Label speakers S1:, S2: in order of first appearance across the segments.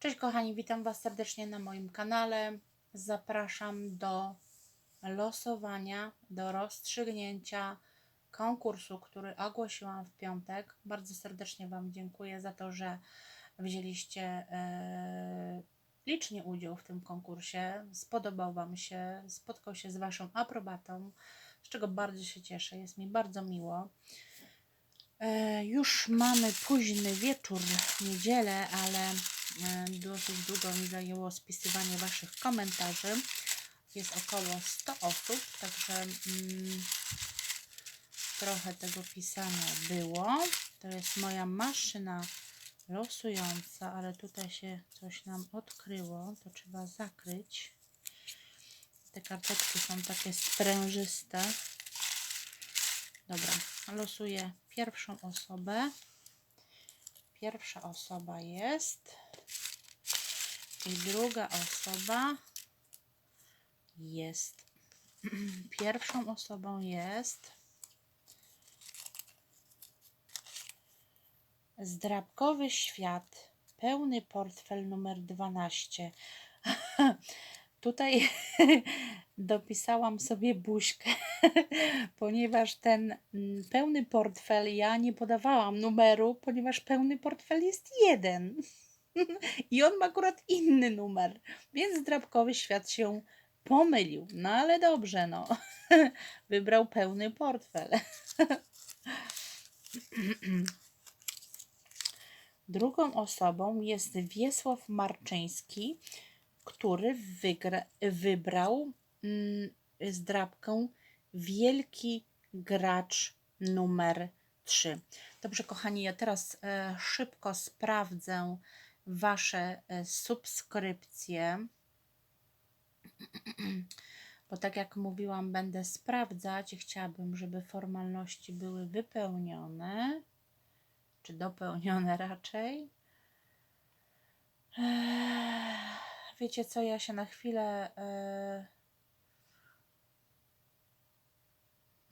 S1: Cześć kochani, witam Was serdecznie na moim kanale. Zapraszam do losowania, do rozstrzygnięcia konkursu, który ogłosiłam w piątek. Bardzo serdecznie Wam dziękuję za to, że wzięliście e, licznie udział w tym konkursie. Spodobał Wam się, spotkał się z Waszą aprobatą, z czego bardzo się cieszę. Jest mi bardzo miło. E, Już mamy późny wieczór, niedzielę, ale dosyć długo mi zajęło spisywanie Waszych komentarzy. Jest około 100 osób, także mm, trochę tego pisania było. To jest moja maszyna losująca, ale tutaj się coś nam odkryło, to trzeba zakryć. Te karteczki są takie sprężyste. Dobra, losuję pierwszą osobę. Pierwsza osoba jest. I druga osoba jest. Pierwszą osobą jest. Zdrabkowy świat. Pełny portfel numer 12. Tutaj dopisałam sobie buźkę, ponieważ ten mm, pełny portfel, ja nie podawałam numeru, ponieważ pełny portfel jest jeden. I on ma akurat inny numer, więc drabkowy świat się pomylił. No ale dobrze, no. Wybrał pełny portfel. Drugą osobą jest Wiesław Marczyński, który wygra, wybrał mm, zdrabkę Wielki Gracz numer 3. Dobrze, kochani, ja teraz e, szybko sprawdzę Wasze e, subskrypcje. Bo tak jak mówiłam, będę sprawdzać i chciałabym, żeby formalności były wypełnione, czy dopełnione raczej. Wiecie co, ja się na chwilę e,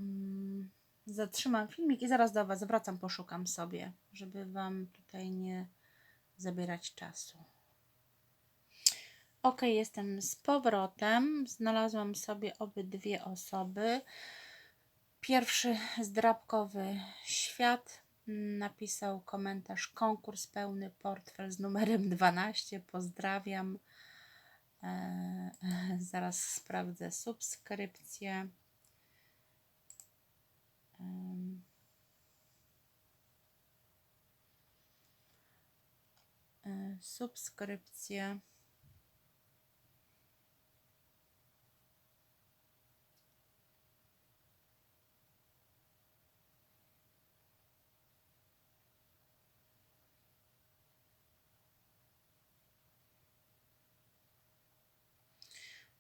S1: mm, zatrzymam filmik i zaraz do Was wracam, poszukam sobie, żeby Wam tutaj nie zabierać czasu. Ok, jestem z powrotem. Znalazłam sobie obydwie osoby. Pierwszy zdrabkowy świat napisał komentarz konkurs pełny portfel z numerem 12. Pozdrawiam. E, e, zaraz sprawdzę subskrypcję. Em. E, Subskrypcję.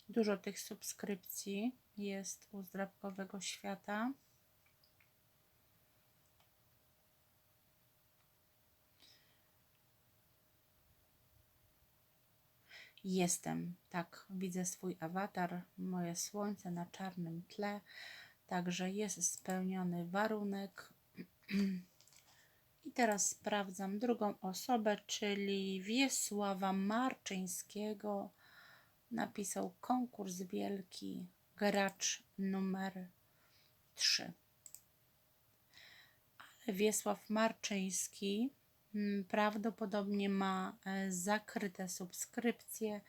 S1: Dużo tych subskrypcji jest u Zdrabkowego Świata. Jestem, tak, widzę swój awatar, moje słońce na czarnym tle, także jest spełniony warunek. I teraz sprawdzam drugą osobę, czyli Wiesława Marczyńskiego napisał konkurs wielki gracz numer 3. Ale Wiesław Marczyński prawdopodobnie ma e, zakryte subskrypcje,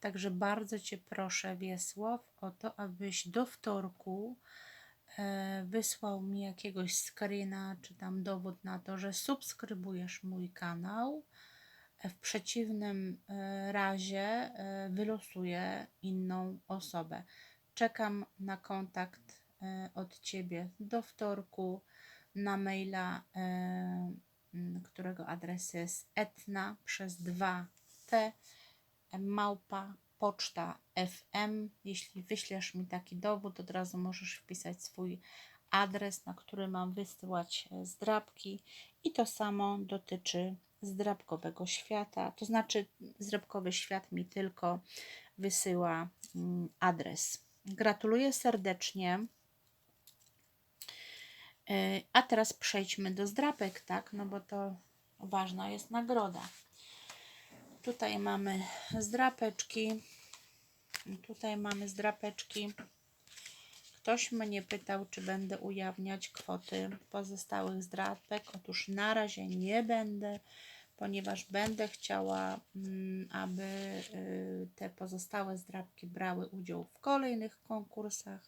S1: także bardzo Cię proszę Wiesław o to, abyś do wtorku e, wysłał mi jakiegoś screena, czy tam dowód na to, że subskrybujesz mój kanał. W przeciwnym e, razie e, wylosuję inną osobę. Czekam na kontakt e, od Ciebie do wtorku na maila, e, którego adres jest etna przez 2t małpa poczta fm. Jeśli wyślesz mi taki dowód, od razu możesz wpisać swój adres, na który mam wysyłać e, zdrabki i to samo dotyczy zdrabkowego świata. To znaczy, zdrabkowy świat mi tylko wysyła mm, adres. Gratuluję serdecznie. E, A teraz przejdźmy do zdrabek, tak? No bo to ważna jest nagroda. Tutaj mamy zdrapeczki. Tutaj mamy zdrapeczki. Ktoś mnie pytał, czy będę ujawniać kwoty pozostałych zdrapek. Otóż na razie nie będę, ponieważ będę chciała, mm, aby y, te pozostałe zdrapki brały udział w kolejnych konkursach,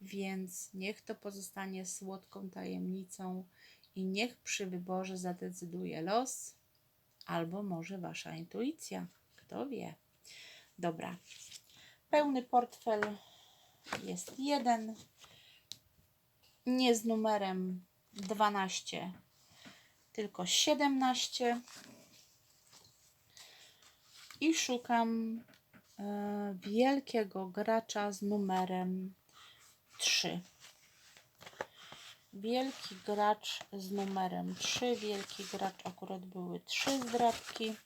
S1: więc niech to pozostanie słodką tajemnicą i niech przy wyborze zadecyduje los albo może wasza intuicja. Kto wie? Dobra. Pełny portfel jest jeden. Nie z numerem 12, tylko 17. I szukam e, wielkiego gracza z numerem 3. Wielki gracz z numerem 3. Wielki gracz akurat były trzy zdrabki.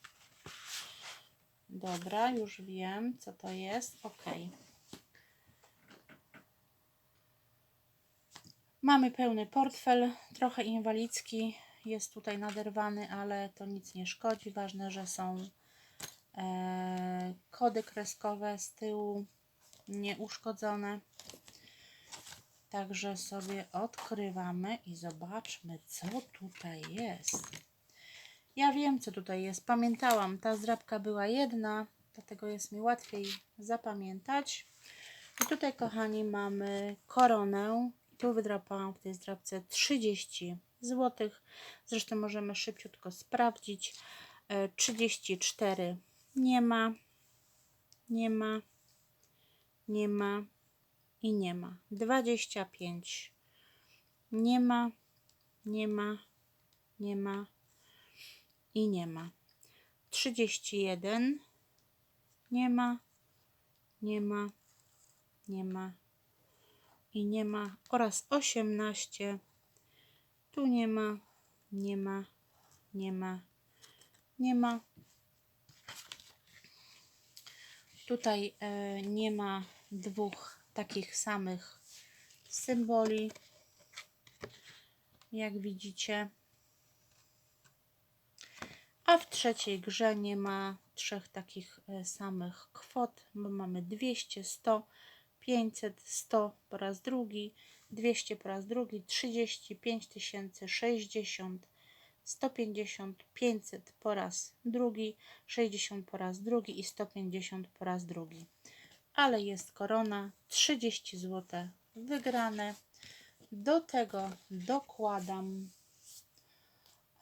S1: Dobra, już wiem, co to jest. Ok. Mamy pełny portfel, trochę inwalidzki. Jest tutaj naderwany, ale to nic nie szkodzi. Ważne, że są e, kody kreskowe z tyłu nieuszkodzone. Także sobie odkrywamy i zobaczmy, co tutaj jest. Ja wiem, co tutaj jest. Pamiętałam, ta zdrabka była jedna, dlatego jest mi łatwiej zapamiętać. I tutaj, kochani, mamy koronę. Tu wydrapałam w tej zdrabce 30 zł. Zresztą możemy szybciutko sprawdzić. 34 nie ma, nie ma, nie ma i nie ma. 25 nie ma, nie ma, nie ma i nie ma. 31 nie ma, nie ma, nie ma i nie ma oraz 18 tu nie ma, nie ma, nie ma, nie ma. Tutaj e, nie ma dwóch takich samych symboli, jak widzicie. A w trzeciej grze nie ma trzech takich e, samych kwot, bo mamy 200, 100, 500, 100 po raz drugi, 200 po raz drugi, 30, 5000, 60, 150, 500 po raz drugi, 60 po raz drugi i 150 po raz drugi. Ale jest korona, 30 zł wygrane. Do tego dokładam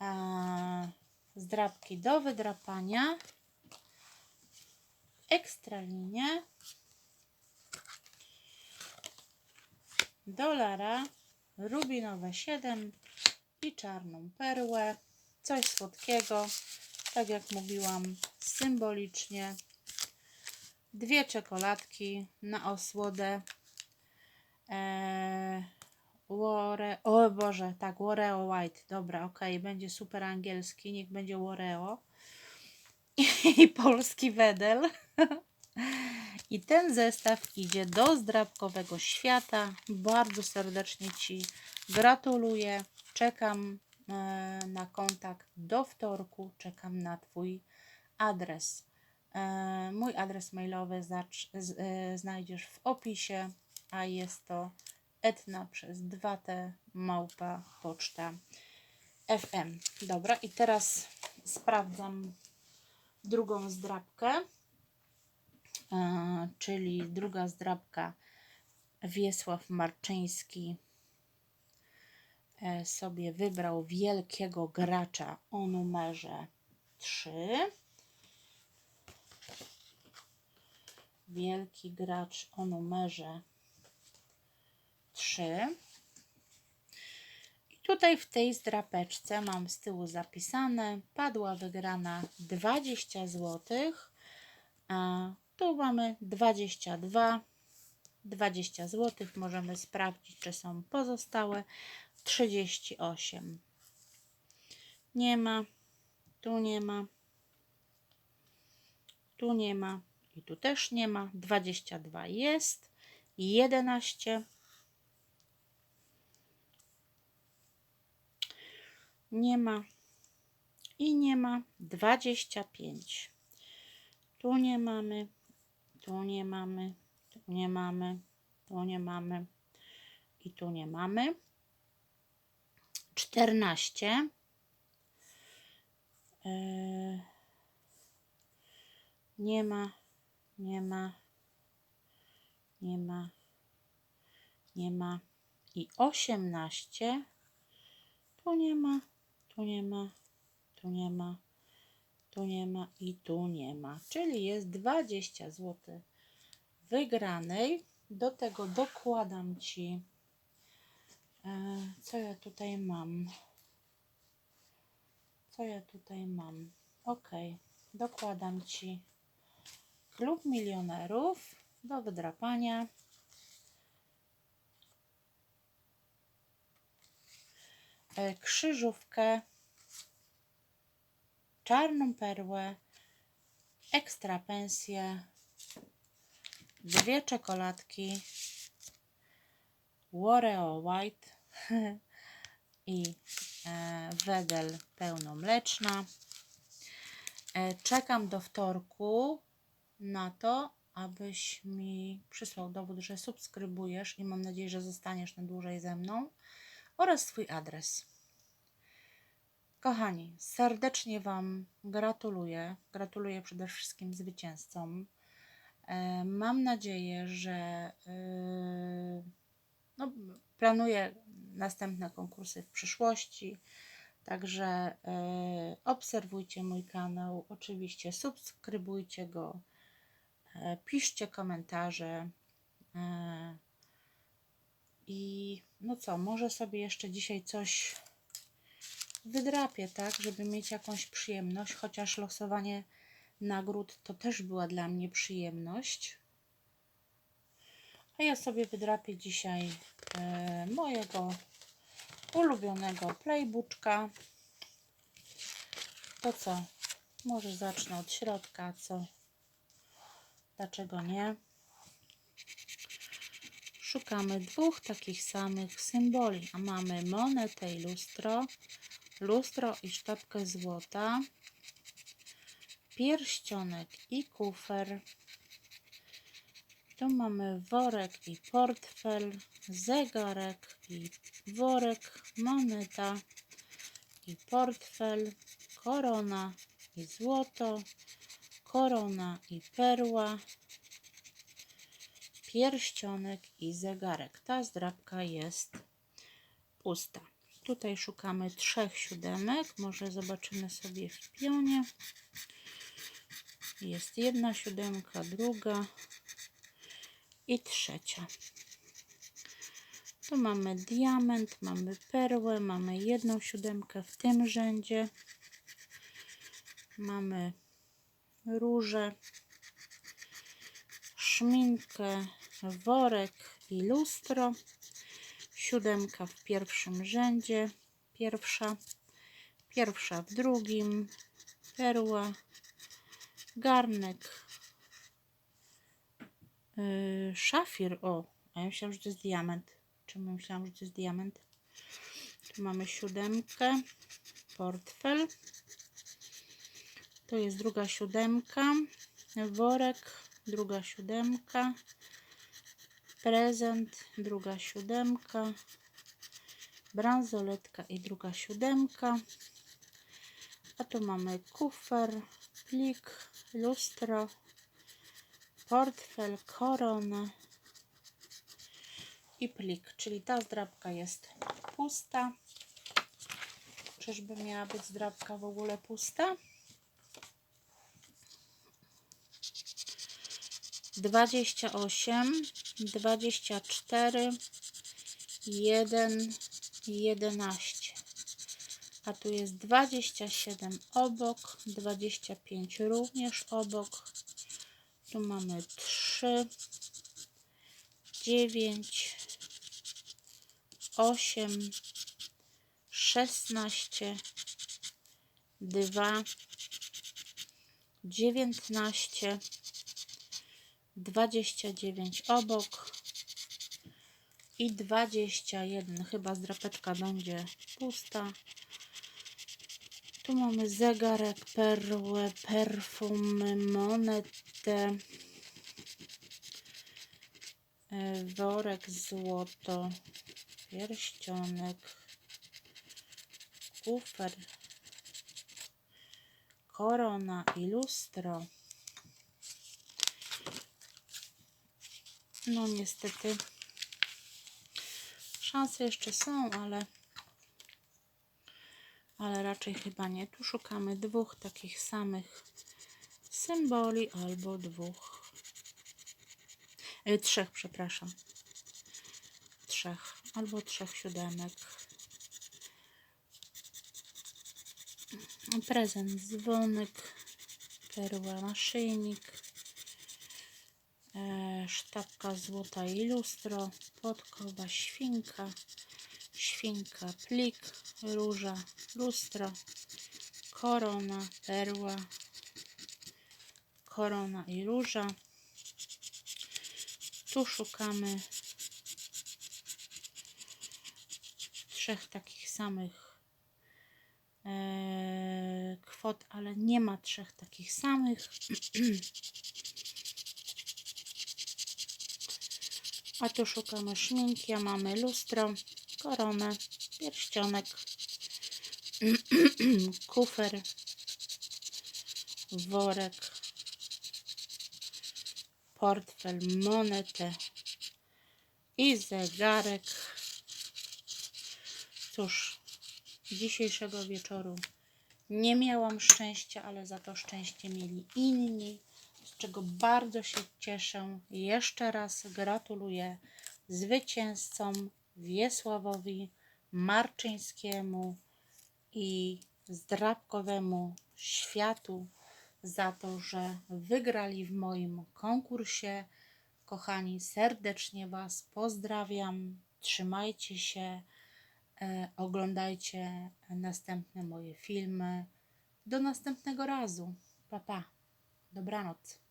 S1: e, zdrabki do wydrapania, ekstralinię, dolara, rubinowe 7 i czarną perłę. Coś słodkiego, tak jak mówiłam, symbolicznie. Dwie czekoladki na osłodę. Eee, o Boże, tak, Wareo White. Dobra, ok, będzie super angielski, niech będzie Wareo. I polski wedel. I ten zestaw idzie do zdrabkowego świata. Bardzo serdecznie Ci gratuluję. Czekam e, na kontakt do wtorku. Czekam na Twój adres. E, mój adres mailowy e, znajdziesz w opisie, a jest to etna przez 2t małpa poczta FM. Dobra, i teraz sprawdzam drugą zdrabkę, czyli druga zdrabka Wiesław Marczyński e, sobie wybrał wielkiego gracza o numerze 3. Wielki gracz o numerze 3. I tutaj w tej zdrapeczce mam z tyłu zapisane, padła wygrana 20 zł, a tu mamy 22 20 zł. Możemy sprawdzić, czy są pozostałe. 38. Nie ma. Tu nie ma. Tu nie ma. I tu też nie ma. 22 jest. 11. Nie ma. I nie ma. 25. Tu nie mamy, tu nie mamy, tu nie mamy, tu nie mamy i tu nie mamy. 14. Yy, nie ma, nie ma, nie ma, nie ma. I 18. Tu nie ma, tu nie ma, tu nie ma, tu nie ma i tu nie ma. Czyli jest 20 zł wygranej. Do tego dokładam Ci, e, co ja tutaj mam. Co ja tutaj mam? Ok, dokładam Ci klub milionerów do wydrapania. E, krzyżówkę, czarną perłę, ekstra pensję, dwie czekoladki, Oreo White i e, wedel pełnomleczna. E, czekam do wtorku na to, abyś mi przysłał dowód, że subskrybujesz i mam nadzieję, że zostaniesz na dłużej ze mną oraz swój adres. Kochani, serdecznie Wam gratuluję. Gratuluję przede wszystkim zwycięzcom. E, Mam nadzieję, że e, no, planuję następne konkursy w przyszłości. Także e, obserwujcie mój kanał, oczywiście subskrybujcie go, piszcie komentarze. E, I no co, może sobie jeszcze dzisiaj coś wydrapię, tak, żeby mieć jakąś przyjemność, chociaż losowanie nagród to też była dla mnie przyjemność. A ja sobie wydrapię dzisiaj e, mojego ulubionego playbooczka. To co? Może zacznę od środka, co? Dlaczego nie? Szukamy dwóch takich samych symboli, a mamy monetę i lustro, lustro i sztabkę złota, pierścionek i kufer. Tu mamy worek i portfel, zegarek i worek, moneta i portfel, korona i złoto, korona i perła, pierścionek i zegarek. Ta zdrabka jest pusta. Tutaj szukamy trzech siódemek. Może zobaczymy sobie w pionie. Jest jedna siódemka, druga i trzecia. Tu mamy diament, mamy perłę, mamy jedną siódemkę w tym rzędzie. Mamy róże, szminkę, worek i lustro. Siódemka w pierwszym rzędzie, pierwsza, pierwsza w drugim, perła, garnek, yy, szafir. O, a ja myślałam, że to jest diament. Czemu myślałam, że to jest diament? Tu mamy siódemkę, portfel. To jest druga siódemka, worek, druga siódemka, prezent, druga siódemka, bransoletka i druga siódemka. A tu mamy kufer, plik, lustro, portfel, koronę i plik, czyli ta zdrabka jest pusta. Czyżby miała być zdrabka w ogóle pusta? 28, 24, 1, 11. A tu jest 27 obok, 25 również obok. Tu mamy 3, 9, 8, 16, 2, 19, 29 obok i 21. Chyba zdrapeczka będzie pusta. Tu mamy zegarek, perłę, perfumy, monetę, e, worek złoto, pierścionek, kufer, korona i lustro. No niestety szanse jeszcze są, ale ale raczej chyba nie. Tu szukamy dwóch takich samych symboli albo dwóch, e, trzech, przepraszam. Trzech albo trzech siódemek. Prezent, dzwonek, perła, naszyjnik, sztabka złota i lustro, podkowa, świnka, świnka, plik, róża, lustro, korona, perła, korona i róża. Tu szukamy trzech takich samych e, kwot, ale nie ma trzech takich samych. A tu szukamy szminki, a mamy lustro, koronę, pierścionek, kufer, worek, portfel, monetę i zegarek. Cóż, dzisiejszego wieczoru nie miałam szczęścia, ale za to szczęście mieli inni, z czego bardzo się cieszę. Jeszcze raz gratuluję zwycięzcom Wiesławowi Marczyńskiemu i Zdrabkowemu Światu za to, że wygrali w moim konkursie. Kochani, serdecznie Was pozdrawiam. Trzymajcie się. E, oglądajcie następne moje filmy. Do następnego razu. Pa, pa. Dobranoc.